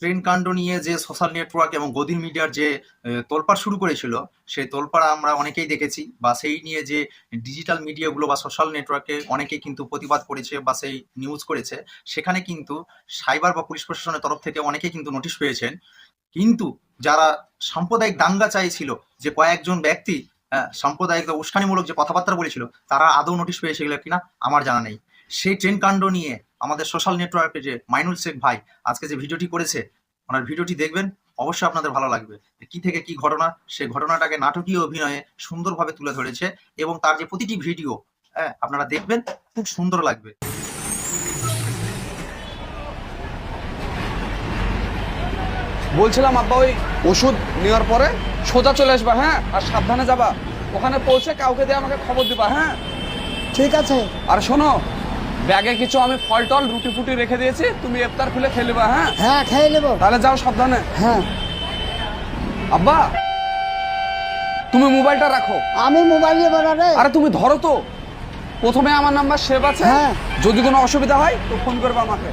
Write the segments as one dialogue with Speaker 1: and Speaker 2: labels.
Speaker 1: Train কাণ্ড নিয়ে যে সোশ্যাল নেটওয়ার্ক এবং গদির মিডিয়ার যে তোলপাড় শুরু করেছিল, সেই তোলপাড় আমরা অনেকেই দেখেছি বা সেই নিয়ে যে ডিজিটাল মিডিয়াগুলো বা সোশ্যাল নেটওয়ার্কে অনেকেই কিন্তু প্রতিবাদ করেছে বা সেই নিউজ করেছে, সেখানে কিন্তু সাইবার বা পুলিশ প্রশাসনের তরফ থেকে অনেকেই কিন্তু নোটিশ পেয়েছেন। কিন্তু যারা সাম্প্রদায়িক দাঙ্গা চাইছিল যে কয়েকজন ব্যক্তি সাম্প্রদায়িক বা উস্কানিমূলক যে কথাবার্তা বলেছিল, তারা আদৌ নোটিশ পেয়েছিল কিনা, আমার জানা নেই। সেই ট্রেন কাণ্ড নিয়ে আমাদের সোশ্যাল নেটওয়ার্কে যে মাইনুল শেখ ভাই আজকে যে ভিডিওটি করেছে ওনার ভিডিওটি দেখবেন অবশ্যই আপনাদের ভালো লাগবে। কি থেকে কি ঘটনা সেই ঘটনাটাকে নাটকীয় অভিনয়ে সুন্দরভাবে তুলে ধরেছে এবং তার যে প্রতিটি ভিডিও হ্যাঁ আপনারা দেখবেন খুব সুন্দর লাগবে।
Speaker 2: বলছিলাম আব্বা ওই ওষুধ নেওয়ার পরে সোজা চলে আসবা হ্যাঁ? আর সাবধানে যাবা। ওখানে পৌঁছে কাউকে দিয়ে আমাকে খবর দিবা হ্যাঁ?
Speaker 3: ঠিক আছে।
Speaker 2: আর শোনো ব্যাগে কিছু আমি ফল টল রুটি ফুটি রেখে দিয়েছি তুমি ইফতার খুলে খেয়ে নেবা হ্যাঁ?
Speaker 3: হ্যাঁ খেয়ে নেব।
Speaker 2: তাহলে যাও সাবধানে।
Speaker 3: হ্যাঁ।
Speaker 2: আব্বা তুমি মোবাইলটা রাখো।
Speaker 3: আমি মোবাইল নিয়ে না রে।
Speaker 2: আরে তুমি ধরো তো। প্রথমে আমার নাম্বার সেভ আছে।
Speaker 3: হ্যাঁ।
Speaker 2: যদি কোনো অসুবিধা হয় তো ফোন করবে আমাকে।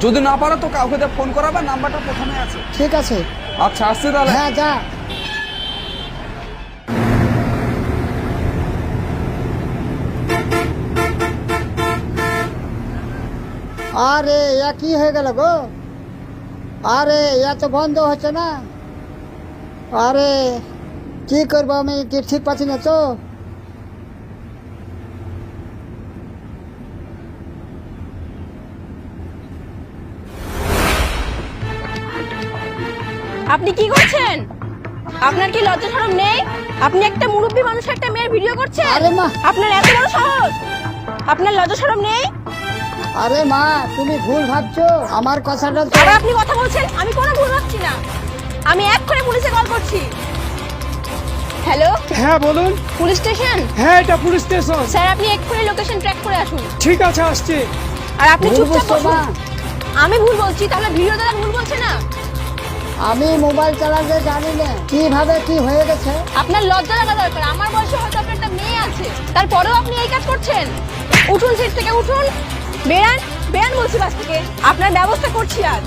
Speaker 2: যদি না পারো তো কাউকে দিয়ে ফোন করাবা নাম্বারটা প্রথমে আছে।
Speaker 3: ঠিক আছে।
Speaker 2: আচ্ছা আসছি তাহলে।
Speaker 3: হ্যাঁ যা। আরে ইয়া কি হয়ে গেল গো? আরে ইয়া তো বন্ধ হচ্ছে না। আরে কি করব আমি? কি ঠিক পাচ্ছি না তো?
Speaker 4: আপনি কি করছেন? আপনার কি লজ্জা শরম নেই? আপনি একটা মুরব্বী মানুষ একটা মেয়ের ভিডিও করছেন?
Speaker 3: আরে মা।
Speaker 4: আপনার এত বড় সাহস? আপনার লজ্জা শরম নেই?
Speaker 3: আরে মা তুমি ভুল ভাবছ। আমার কথাটা তো
Speaker 4: আর আপনি কথা বলছেন? আমি কোনো ভুল ভাবছি না। আমি এক করে পুলিশে কল করছি। হ্যালো
Speaker 5: হ্যাঁ বলুন।
Speaker 4: পুলিশ স্টেশন
Speaker 5: হ্যাঁ এটা পুলিশ স্টেশন
Speaker 4: স্যার আপনি এক্ষুনি লোকেশন ট্র্যাক করে আসুন।
Speaker 5: ঠিক আছে আসছি।
Speaker 4: আর আপনি চুপচাপ বসুন।
Speaker 3: মা।
Speaker 4: আমি ভুল বলছি তাহলে ভিডিও দ্বারা ভুল বলছে না?
Speaker 3: আমি মোবাইল চালাতে জানি না কীভাবে কি হয়ে গেছে।
Speaker 4: আপনার লজ্জা লাগা দরকার আমার বয়সে হয়তো আপনার একটা মেয়ে আছে। তারপরেও আপনি এই কাজ করছেন? উঠুন সিট থেকে উঠুন। বেরান বেরান বলছি বাস থেকে। আপনার ব্যবস্থা করছি আর।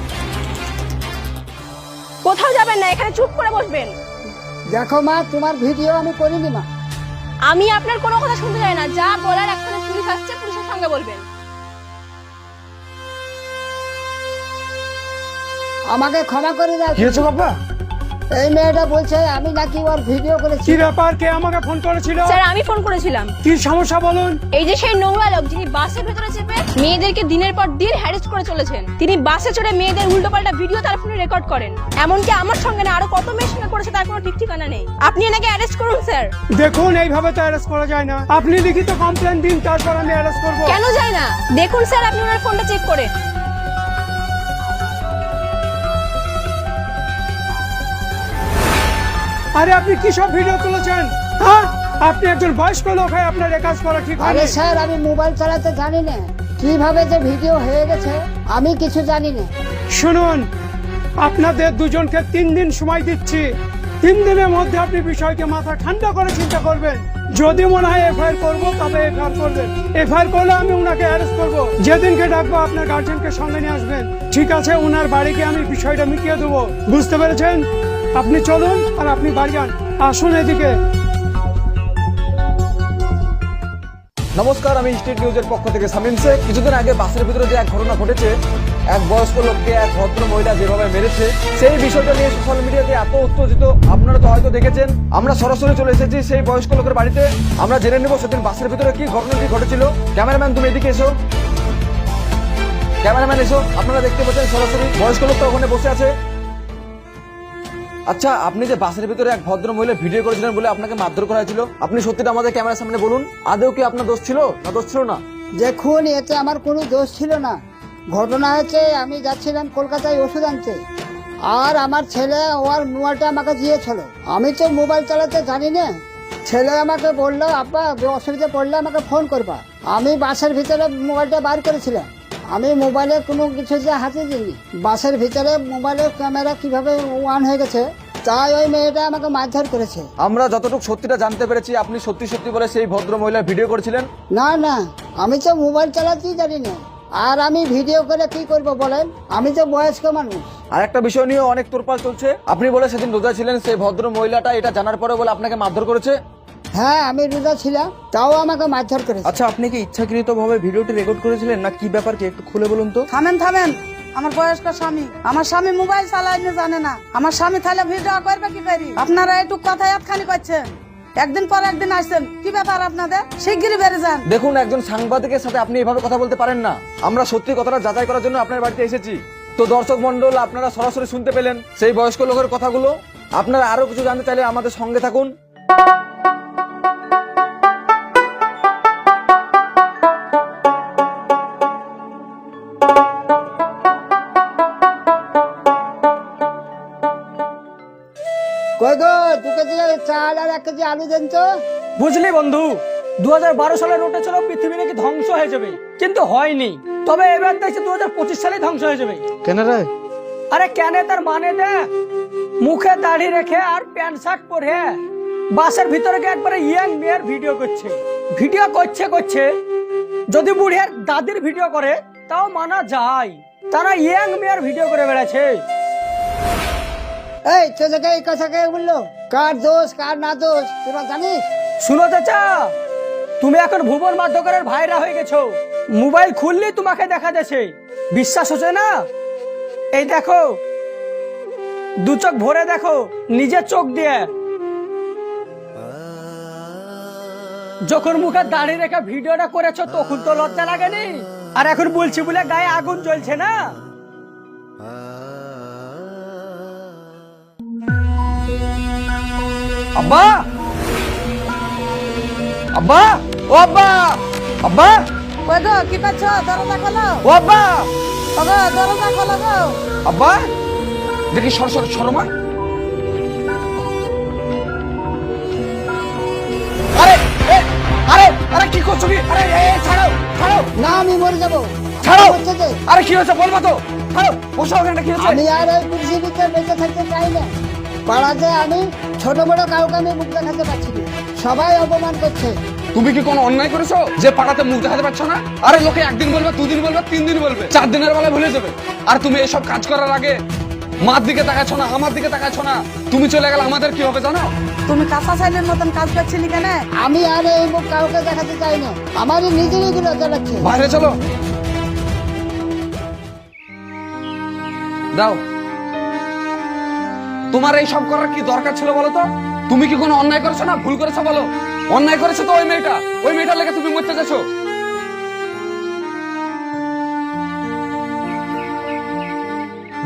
Speaker 4: কোথাও যাবেন না এখানে চুপ করে বসবেন।
Speaker 3: দেখো মা তোমার ভিডিও আমি করিনি মা।
Speaker 4: আমি আপনার কোনো কথা শুনতে চাই না যা বলার এক্ষুনি পুলিশ আসছে পুলিশের সঙ্গে বলবেন।
Speaker 3: আমাকে ক্ষমা করে দাও।
Speaker 5: কি হয়েছে বাবা
Speaker 3: এই মেয়েটা বলছে আমি নাকি ওর ভিডিও করেছি।
Speaker 5: কি ব্যাপার? কে আমাকে ফোন করেছিল?
Speaker 4: স্যার আমি ফোন করেছিলাম।
Speaker 5: কি সমস্যা বলুন?
Speaker 4: এই যে সেই নোংরা লোক যিনি বাসের ভেতরে চেপে মেয়েদেরকে দিনের পর দিন হ্যারেস্ট করে চলেছেন তিনি বাসে চড়ে মেয়েদের উল্টোপাল্টা ভিডিও তার ফোনে রেকর্ড করেন। এমনকি আমার সঙ্গে না আরও কত মেয়ের সঙ্গে করেছে তার কোনো ঠিক ঠিকানা নেই। আপনি এনাকে অ্যারেস্ট করুন স্যার।
Speaker 5: দেখুন এইভাবে তো অ্যারেস্ট করা যায় না। আপনি লিখিত কমপ্লেন দিন তারপর আমি অ্যারেস্ট করব।
Speaker 4: কেন যায় না? দেখুন স্যার আপনি ওনার ফোনটা চেক করে।
Speaker 5: আরে আপনি কি সব ভিডিও তুলেছেন? হ্যাঁ? আপনি একজন বয়স্ক লোক হয়ে আপনার এ কাজ করা ঠিক
Speaker 3: আরে
Speaker 5: হয়নি
Speaker 3: স্যার আমি মোবাইল চালাতে জানি না। কীভাবে যে ভিডিও হয়ে গেছে আমি কিছু জানি না।
Speaker 5: শুনুন আপনাদের দুজনকে তিন দিন সময় দিচ্ছি। তিন দিনের মধ্যে আপনি বিষয়কে মাথা ঠান্ডা করে চিন্তা করবেন। যদি মনে হয় এফআইআর করব তবে এফআইআর করবেন। এফআইআর করলে আমি ওনাকে অ্যারেস্ট করব। যেদিনকে ডাকবো আপনার গার্জেনকে সঙ্গে নিয়ে আসবেন। ঠিক আছে ওনার বাড়িকে আমি বিষয়টা মিটিয়ে দেবো। বুঝতে পেরেছেন? আপনি চলুন আর আপনি বাড়ি যান। আসুন এদিকে।
Speaker 2: নমস্কার, আমি স্টেট নিউজের পক্ষ থেকে সামিম শেখ। কিছুদিন আগে বাসের ভিতরে যে এক ঘটনা ঘটেছে, এক বয়স্ক লোককে এক ভদ্র মহিলা যেভাবে মেরেছে, সেই বিষয়টা নিয়ে সোশ্যাল মিডিয়াতে এত উত্তেজিত, আপনারা তো হয়তো দেখেছেন। আমরা সরাসরি চলে এসেছি সেই বয়স্ক লোকের বাড়িতে। আমরা জেনে নেব সেদিন বাসের ভিতরে কি ঘটনাটি ঘটেছিল। ক্যামেরাম্যান, তুমি এদিকে এসো। ক্যামেরাম্যান, এসো। আপনারা দেখতে পাচ্ছেন সরাসরি বয়স্ক লোকটা ওখানে বসে আছে। আচ্ছা আপনি যে বাসের ভিতরে এক ভদ্র মহিলা ভিডিও করেছিলেন বলে আপনাকে মারধর করা হয়েছিল, আপনি সত্যিটা আমাদের ক্যামেরার সামনে বলুন। আদৌ কি আপনার দোষ ছিল? না, দোষ ছিল না?
Speaker 3: দেখুন, এতে আমার কোনো দোষ ছিল না। ঘটনা হয়েছে, আমি যাচ্ছিলাম কলকাতায় ওষুধ আনতে। আর আমার ছেলে ওর মোবাইলটা আমাকে দিয়েছিল। আমি তো মোবাইল চালাতে জানি না। ছেলে আমাকে বলল, আব্বা, অসুবিধা পড়লে আমাকে ফোন করবা। আমি বাসের ভিতরে মোবাইলটা বার করেছিলাম। আমি মোবাইলে কোনো কিছু যে হাতে দিইনি। বাসের ভিতরে মোবাইলের ক্যামেরা কীভাবে ওয়ান হয়ে গেছে তাই ওই মেয়েটা আমাকে মারধর করেছে।
Speaker 2: আমরা যতটুকু সত্যিটা জানতে পেরেছি আপনি সত্যি সত্যি বলে সেই ভদ্র মহিলার ভিডিও করেছিলেন?
Speaker 3: না না আমি তো মোবাইল চালাতেই জানি না। আর আমি ভিডিও করে কি করব বলেন? আমি তো বয়স্ক মানুষ।
Speaker 2: আর একটা বিষয় নিয়ে অনেক তোরপাল চলছে। আপনি বলে সেদিন রোজা ছিলেন সেই ভদ্র মহিলাটা এটা জানার পরে বলে আপনাকে মারধর করেছে।
Speaker 3: হ্যাঁ আমি রোজা ছিলাম তাও আমাকে মারধর করেছে।
Speaker 2: আচ্ছা আপনি কি ইচ্ছাকৃত ভাবে ভিডিওটি রেকর্ড করেছিলেন? না কি ব্যাপার কি একটু খুলে বলুন তো?
Speaker 6: থামেন থামেন। আমার বয়স্ক স্বামী। আমার স্বামী মোবাইল চালাইতে জানে না। আমার স্বামী তাহলে ভিডিও করবে কি করি? আপনারা একটু কথা একখানি করছেন। একদিন পর একদিন আসছেন। কি ব্যাপার আপনাদের? শিগগিরই বেড়ে যান।
Speaker 2: দেখুন একজন সাংবাদিকের সাথে আপনি এভাবে কথা বলতে পারেন না। আমরা সত্যি কথাটা যাচাই করার জন্য আপনার বাড়িতে এসেছি। তো দর্শক মন্ডল আপনারা সরাসরি শুনতে পেলেন সেই বয়স্ক লোকের কথাগুলো। আপনারা আরও কিছু জানতে চাইলে আমাদের সঙ্গে থাকুন।
Speaker 3: কই গো দু কেজি চাল আর এক কেজি আলু দেন তো
Speaker 5: বুঝলি বন্ধু দু সালে নোটে ছিল পৃথিবী নাকি ধ্বংস হয়ে যাবে কিন্তু হয়নি। তবে এবার দেখছি দু সালে ধ্বংস হয়ে যাবে।
Speaker 2: কেন রে?
Speaker 5: আরে কেন তার মানে দে মুখে দাড়ি রেখে আর প্যান্ট শার্ট পরে বাসের ভিতরে গিয়ে একবারে ইয়াং মেয়ের ভিডিও করছে। ভিডিও করছে করছে। যদি বুড়িয়ার দাদির ভিডিও করে তাও মানা যায়। তারা ইয়াং মেয়ের ভিডিও করে বেড়াচ্ছে।
Speaker 3: এই তোদেরকে এই কথা কে বলল, কার দোষ, কার না দোষ তোরা জানিস?
Speaker 5: শুনো চাচা, তুমি এখন ভুবন মাধ্যকরের ভাইরা হয়ে গেছো। মোবাইল খুললে তোমাকে দেখা যাচ্ছে। বিশ্বাস হচ্ছে না? এই দেখো, দু চোখ ভরে দেখো, নিজের চোখ দিয়ে। যখন মুখে দাঁড়িয়ে রেখে ভিডিওটা করেছ, তখন তো লজ্জা লাগেনি? আর এখন বলছি বলে গায়ে আগুন জ্বলছে না?
Speaker 2: আব্বা! আব্বা! ও আব্বা! আব্বা!
Speaker 6: কই গো কি পাচ্ছ? দরজা খোলো।
Speaker 2: ও আব্বা!
Speaker 6: গো দরজা খোলো গো।
Speaker 2: আব্বা! দেখি সর সর সরমা আরে আরে আরে কি করছ কি? আরে এ, ছাড়ো ছাড়ো।
Speaker 3: না আমি মরে যাব।
Speaker 2: ছাড়ো। আরে কি হয়েছে? বলবা তো। ছাড়ো বসো ওখানে কি হয়েছে?
Speaker 3: আমি আর ওই পৃথিবীতে বেঁচে থাকতে চাই না। পাড়াতে আমি ছোট বড় কাউকে আমি মুখ দেখাতে পারছি না। সবাই অপমান করছে।
Speaker 7: তুমি কি কোনো অন্যায় করেছ? যে পাড়াতে মুখ দেখাতে পারছ না? আরে লোকে একদিন বলবে দুদিন বলবে তিন দিন বলবে চার দিনের বেলায় ভুলে যাবে। আর তুমি এসব কাজ করার আগে মার দিকে তাকাচ্ছ না আমার দিকে তাকাচ্ছ না। তুমি চলে গেলে আমাদের কি হবে জানো?
Speaker 6: তুমি কাঁচা সাইলের মতন কাজ করছিলি কেন?
Speaker 3: আমি আর এই মুখ কাউকে দেখাতে চাই না। আমারই নিজেরই গুলো জ্বালাচ্ছে
Speaker 7: বাইরে চলো। দাও। তোমার এই সব করার কি দরকার ছিল বলো তো? তুমি কি কোনো অন্যায় করেছ না ভুল করেছ বলো? অন্যায় করেছ তো ওই মেয়েটা। ওই মেয়েটার লেগে তুমি মরতে যাচ্ছ।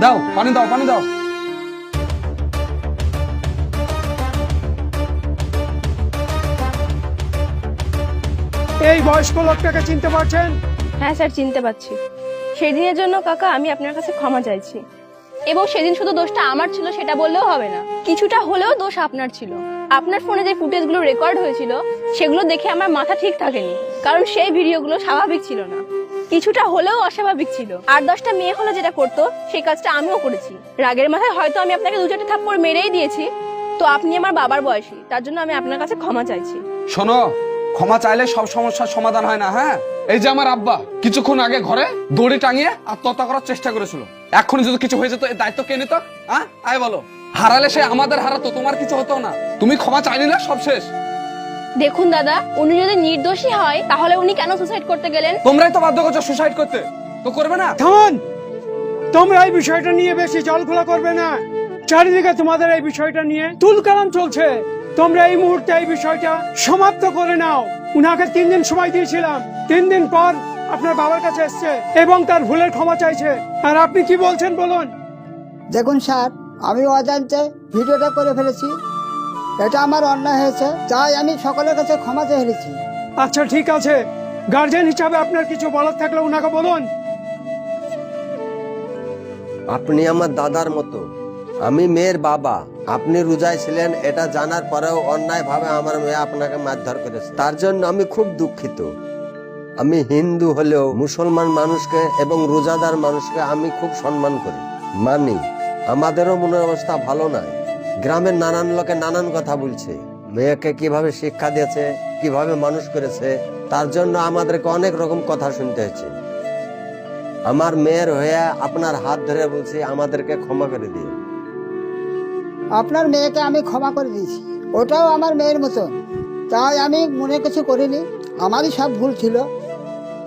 Speaker 7: দাও পানি দাও পানি দাও।
Speaker 5: এই বয়স্ক লোকটাকে চিনতে পারছেন?
Speaker 4: হ্যাঁ স্যার চিনতে পারছি। সেদিনের জন্য কাকা আমি আপনার কাছে ক্ষমা চাইছি। এবং সেদিন শুধু দোষটা আমার ছিল, সেটা বললেও হবে না। কিছুটা হলেও দোষ আপনার ছিল। আপনার ফোনে যে ফুটেজগুলো রেকর্ড হয়েছিল, সেগুলো দেখে আমার মাথা ঠিক থাকেনি। কারণ সেই ভিডিওগুলো স্বাভাবিক ছিল না। কিছুটা হলেও অস্বাভাবিক ছিল। আর দশটা মেয়ে হলে যেটা করতো, সেই কাজটা আমিও করেছি। রাগের মাথায় হয়তো আমি আপনাকে দু চারটে থাপ্পড় মেরেই দিয়েছি, তো আপনি আমার বাবার বয়সী, তার জন্য আমি আপনার কাছে ক্ষমা চাইছি।
Speaker 7: শোনো, ক্ষমা চাইলে সব সমস্যার সমাধান হয় না হ্যাঁ? এই যে আমার আব্বা, কিছুক্ষণ আগে ঘরে দড়ি টাঙিয়ে আত্মহত্যা করার চেষ্টা করেছিল। এখন যদি কিছু হয়ে যেত এই দায়িত্ব কে নিত? হ্যাঁ? আয় বলো। হারালে সে আমাদের হারাতো তোমার কিছু হতো না। তুমি ক্ষমা চাইনি না সব শেষ।
Speaker 4: দেখুন দাদা উনি যদি নির্দোষী হয় তাহলে উনি কেন সুসাইড করতে গেলেন?
Speaker 7: তোমরাই তো বাধ্য করছ সুসাইড করতে। তো করবে না?
Speaker 5: থামান! তোমরা এই বিষয়টা নিয়ে বেশি জল খোলা করবে না। চারিদিকে তোমাদের এই বিষয়টা নিয়ে তুলকালাম চলছে। তোমরা এই মুহূর্তে এই বিষয়টা সমাপ্ত করে নাও। উনাকে তিন দিন সময় দিয়েছিলাম। তিন দিন পর আপনার বাবার কাছে এসছে এবং তার ভুলের ক্ষমা চাইছে। আর আপনি কি বলছেন বলুন?
Speaker 3: দেখুন স্যার আমি অজান্তে ভিডিওটা করে ফেলেছি। এটা আমার অন্যায় হয়েছে তাই আমি সকলের কাছে ক্ষমা চেয়ে ফেলেছি।
Speaker 5: আচ্ছা ঠিক আছে। গার্জেন হিসাবে আপনার কিছু বলার থাকলে ওনাকে বলুন।
Speaker 8: আপনি আমার দাদার মতো। আমি মেয়ের বাবা। আপনি রোজায় ছিলেন এটা জানার পরেও অন্যায়ভাবে আমার মেয়ে আপনাকে মারধর করেছে। তার জন্য আমি খুব দুঃখিত। আমি হিন্দু হলেও মুসলমান মানুষকে এবং রোজাদার মানুষকে আমি খুব সম্মান করি। মানি, আমাদেরও মনের অবস্থা ভালো নয়। গ্রামের নানান লোকে নানান কথা বলছে। মেয়েকে কীভাবে শিক্ষা দিয়েছে, কীভাবে মানুষ করেছে, তার জন্য আমাদেরকে অনেক রকম কথা শুনতে হয়েছে আমার মেয়ের হয়ে আপনার হাত ধরে বলছি, আমাদেরকে ক্ষমা করে দিও।
Speaker 3: আপনার মেয়েকে আমি ক্ষমা করে দিয়েছি। ওটাও আমার মেয়ের মতন। তাই আমি মনে কিছু করিনি। আমারই সব ভুল ছিল।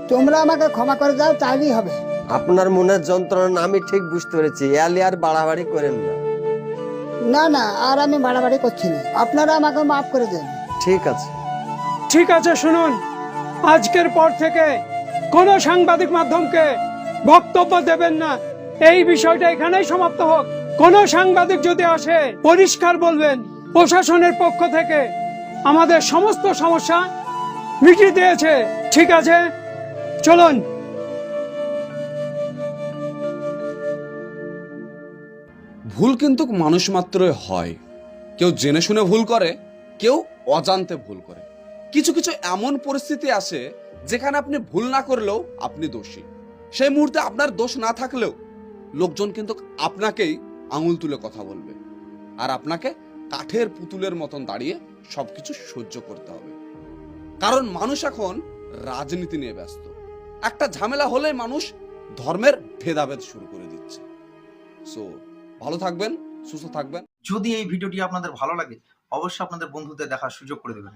Speaker 3: তোমরা আমাকে ক্ষমা করে দাও তাহলেই হবে।
Speaker 8: আপনার মনের যন্ত্রণা আমি ঠিক বুঝতে পেরেছি এলি আর বাড়াবাড়ি করেন না।
Speaker 3: না না আর আমি বাড়াবাড়ি করছি না। আপনারা আমাকে মাফ করে দেন।
Speaker 8: ঠিক আছে।
Speaker 5: ঠিক আছে শুনুন। আজকের পর থেকে কোনো সাংবাদিক মাধ্যমকে বক্তব্য দেবেন না। এই বিষয়টা এখানেই সমাপ্ত হোক। কোন সাংবাদিক যদি আসে পরিষ্কার বলবেন প্রশাসনের পক্ষ থেকে আমাদের সমস্ত সমস্যা মিটিয়ে দিয়েছে। ঠিক আছে? চলুন।
Speaker 7: ভুল কিন্তু মানুষ মাত্রই হয়। কেউ জেনে শুনে ভুল করে, কেউ অজান্তে ভুল করে। কিছু কিছু এমন পরিস্থিতি আসে যেখানে আপনি ভুল না করলেও আপনি দোষী। সেই মুহূর্তে আপনার দোষ না থাকলেও লোকজন কিন্তু আপনাকেই আঙুল তুলে কথা বলবে। আর আপনাকে কাঠের পুতুলের মতন দাঁড়িয়ে সবকিছু সহ্য করতে হবে। কারণ মানুষ এখন রাজনীতি নিয়ে ব্যস্ত। একটা ঝামেলা হলে মানুষ ধর্মের ভেদাভেদ শুরু করে দিচ্ছে। সো ভালো থাকবেন, সুস্থ থাকবেন।
Speaker 1: যদি এই ভিডিওটি আপনাদের ভালো লাগে, অবশ্যই আপনাদের বন্ধুদের দেখার সুযোগ করে দেবেন।